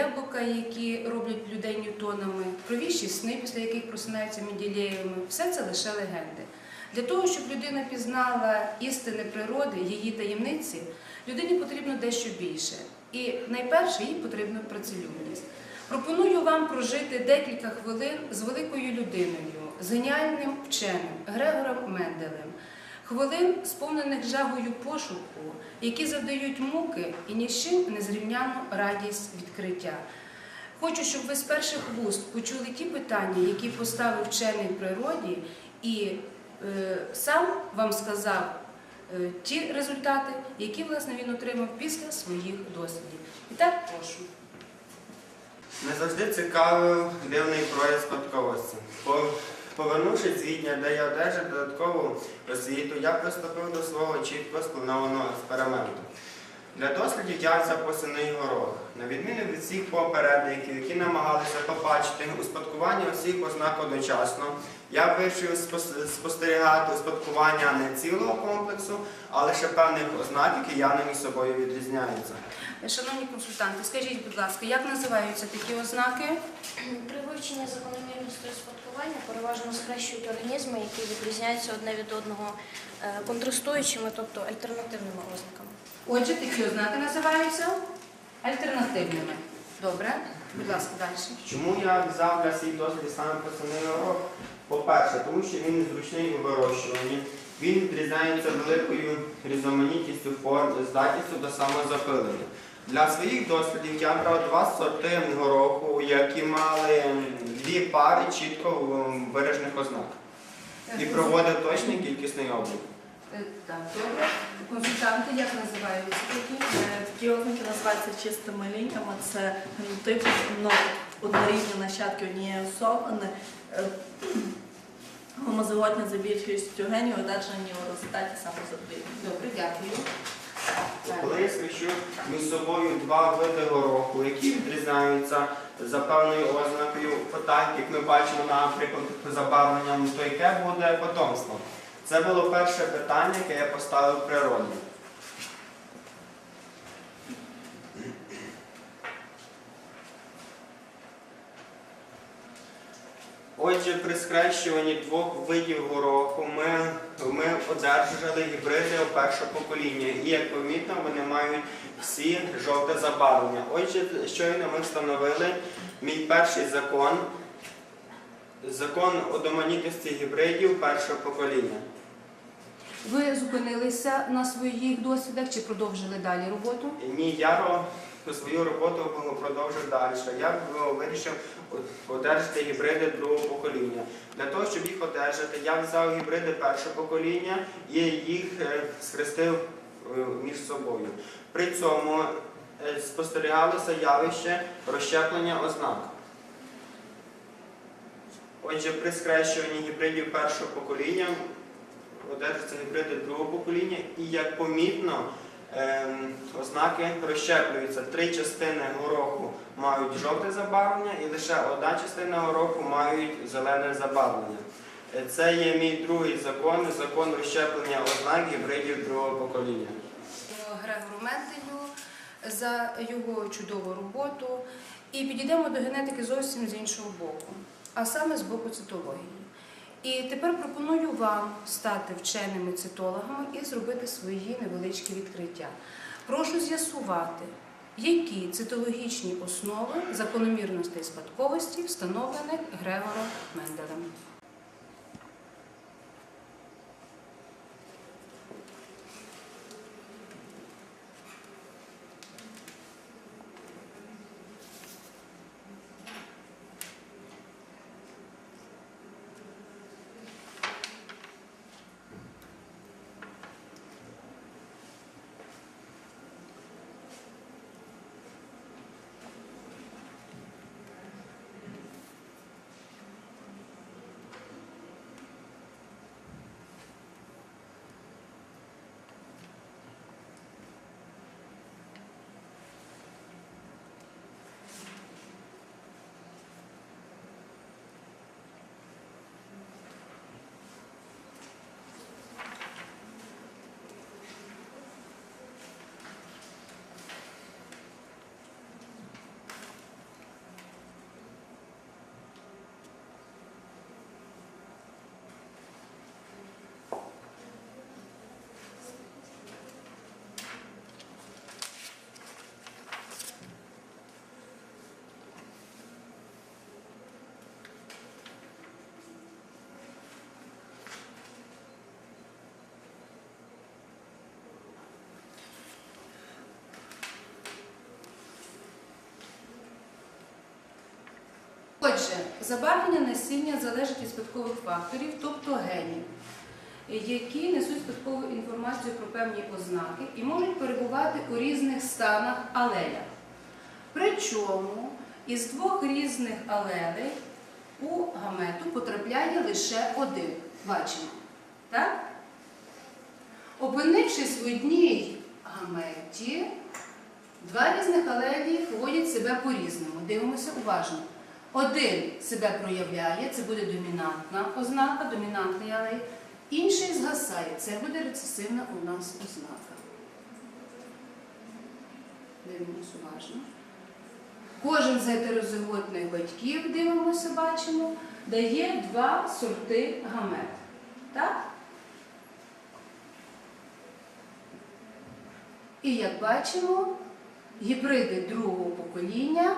яблука, які роблять людей ньютонами, про віщі сни, після яких просинаються менділеєвими, все це лише легенди. Для того, щоб людина пізнала істини природи, її таємниці, людині потрібно дещо більше. І найперше їй потрібна працелюбність. Пропоную вам прожити декілька хвилин з великою людиною, з геніальним вченим Грегором Менделем. Хвилин, сповнених жагою пошуку, які завдають муки і ні з чим незрівняну радість відкриття. Хочу, щоб ви з перших вуст почули ті питання, які поставив вчений природі, і е, сам вам сказав е, ті результати, які власне він отримав після своїх дослідів. І так прошу. Не завжди цікавив дивний прояв спадковості. По- Повернувшись з Відня, де я одержав додаткову освіту, я приступив до свого чітко спланованого експерименту. Для дослідів я взяв горох. На відміну від всіх попередників, які намагалися побачити успадкування усіх ознак одночасно, я вирішив спостерігати успадкування не цілого комплексу, а лише певних ознак, які явно між собою відрізняються. Шановні консультанти, скажіть, будь ласка, як називаються такі ознаки? При вивченні закономірності спадкування переважно схрещують організми, які відрізняються одне від одного е, контрастуючими, тобто альтернативними ознаками. Отже, такі ознаки називаються альтернативними. Добре, будь ласка, далі. Чому я взяв для свій дослід саме пацаний горох? По-перше, тому що він зручний у вирощуванні, він відрізняється великою різноманітністю форм, здатністю до самозапилення. Для своїх дослідів я брав два сорти гороху, які мали дві пари чітко виражених ознак. І проводив точний кількісний облік. Е, Так, добре. Консультанти як називаються такі? Е, Такі ознаки називаються чистими лініями. Це генотип ну, однорідні нащадки однієї особини, е, гомозиготні за більшістю генів, одержані у результаті самозапилення. Добре, дякую. Коли я скрещу між собою два види гороху, які відрізняються за певною ознакою, питань, як ми бачимо, наприклад, забавленням, то яке буде потомство? Це було перше питання, яке я поставив в Отже, при скрещуванні двох видів гороху ми, ми одержали гібриди першого покоління. І як помітно, вони мають всі жовте забарвлення. Отже, щойно ми встановили мій перший закон, закон одноманітності гібридів першого покоління. Ви зупинилися на своїх дослідах чи продовжили далі роботу? Ні, я свою роботу продовжив далі. Я вирішив одержати гібриди другого покоління. Для того, щоб їх одержати, я взяв гібриди першого покоління і їх е, схрестив е, між собою. При цьому е, спостерігалося явище розщеплення ознак. Отже, при скрещуванні гібридів першого покоління одержаться гібриди другого покоління, і як помітно, ознаки розщеплюються. Три частини гороху мають жовте забарвлення, і лише одна частина гороху мають зелене забарвлення. Е, Це є мій другий закон, закон розщеплення ознак гібридів другого покоління. Грегору Менделю за його чудову роботу. І підійдемо до генетики зовсім з іншого боку, а саме з боку цитології. І тепер пропоную вам стати вченими цитологами і зробити свої невеличкі відкриття. Прошу з'ясувати, які цитологічні основи закономірностей спадковості встановлених Грегором Менделем. Отже, забарвлення насіння залежить від спадкових факторів, тобто генів, які несуть спадкову інформацію про певні ознаки і можуть перебувати у різних станах алеля. Причому із двох різних алелей у гамету потрапляє лише один. Бачимо. Так? Опинившись в одній гаметі, два різних алелі поводять себе по-різному. Дивимося уважно. Один себе проявляє, це буде домінантна ознака, домінантний алей. Інший згасає, це буде рецесивна у нас ознака. Дивимося уважно. Кожен з гетерозиготних батьків, дивимося, бачимо, дає два сорти гамет. Так? І як бачимо, гібриди другого покоління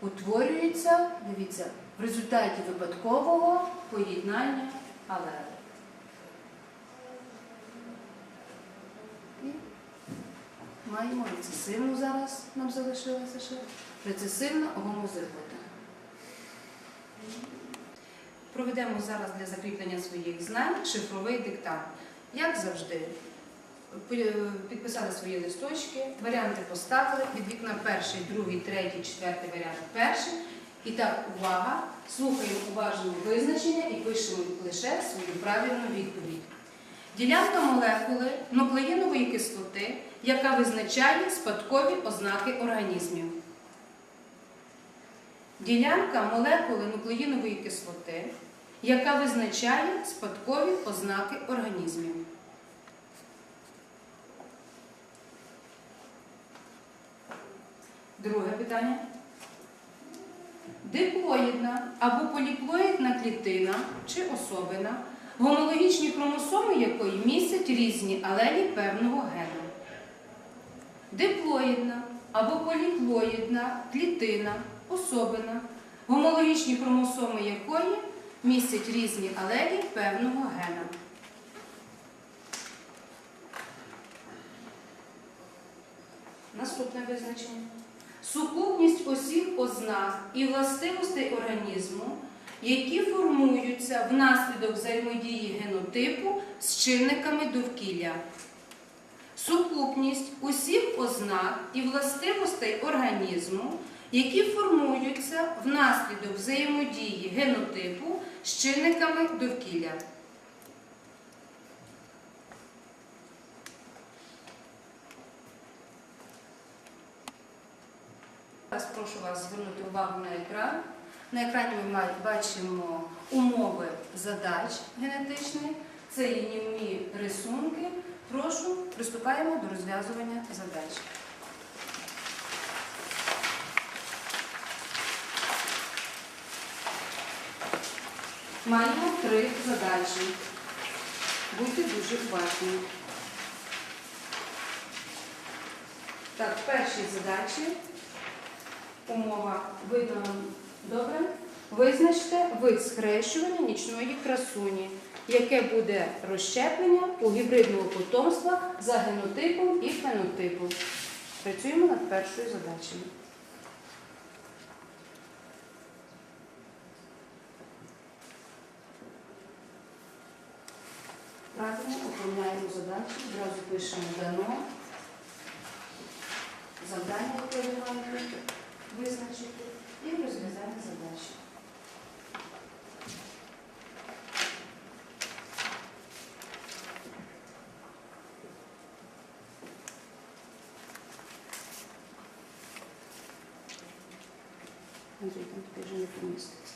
утворюються, дивіться, в результаті випадкового поєднання алелей. І маємо рецесивну зараз, нам залишилося ще. Рецесивна гомозигота. Проведемо зараз для закріплення своїх знань шифровий диктант. Як завжди, підписали свої листочки, варіанти поставили, від вікна перший, другий, третій, четвертий варіант перший. І так, увага, слухаємо уважно визначення і пишемо лише свою правильну відповідь. Ділянка молекули нуклеїнової кислоти, яка визначає спадкові ознаки організмів. Ділянка молекули нуклеїнової кислоти, яка визначає спадкові ознаки організмів. Друге питання. Диплоїдна або поліплоїдна клітина чи особина, гомологічні хромосоми якої містять різні алелі певного гену. Диплоїдна або поліплоїдна клітина, особина, гомологічні хромосоми якої містять різні алелі певного гена. Наступне визначення. Сукупність усіх ознак і властивостей організму, які формуються внаслідок взаємодії генотипу з чинниками довкілля. Сукупність усіх ознак і властивостей організму, які формуються внаслідок взаємодії генотипу з чинниками довкілля. Зараз прошу вас звернути увагу на екран. На екрані ми бачимо умови задач генетичних. Це є рисунки. Прошу, приступаємо до розв'язування задач. Маємо три задачі. Будьте дуже уважні. Так, в першій задачі умова видно вам добре. Визначте вид схрещування нічної красуні, яке буде розщеплення у гібридного потомства за генотипом і фенотипом. Працюємо над першою задачею. Правильно оформляємо задачу, одразу пишемо дано. Завдання, маєте визначити, і розв'язання задачі. Андрій, там тобі вже не поміститься.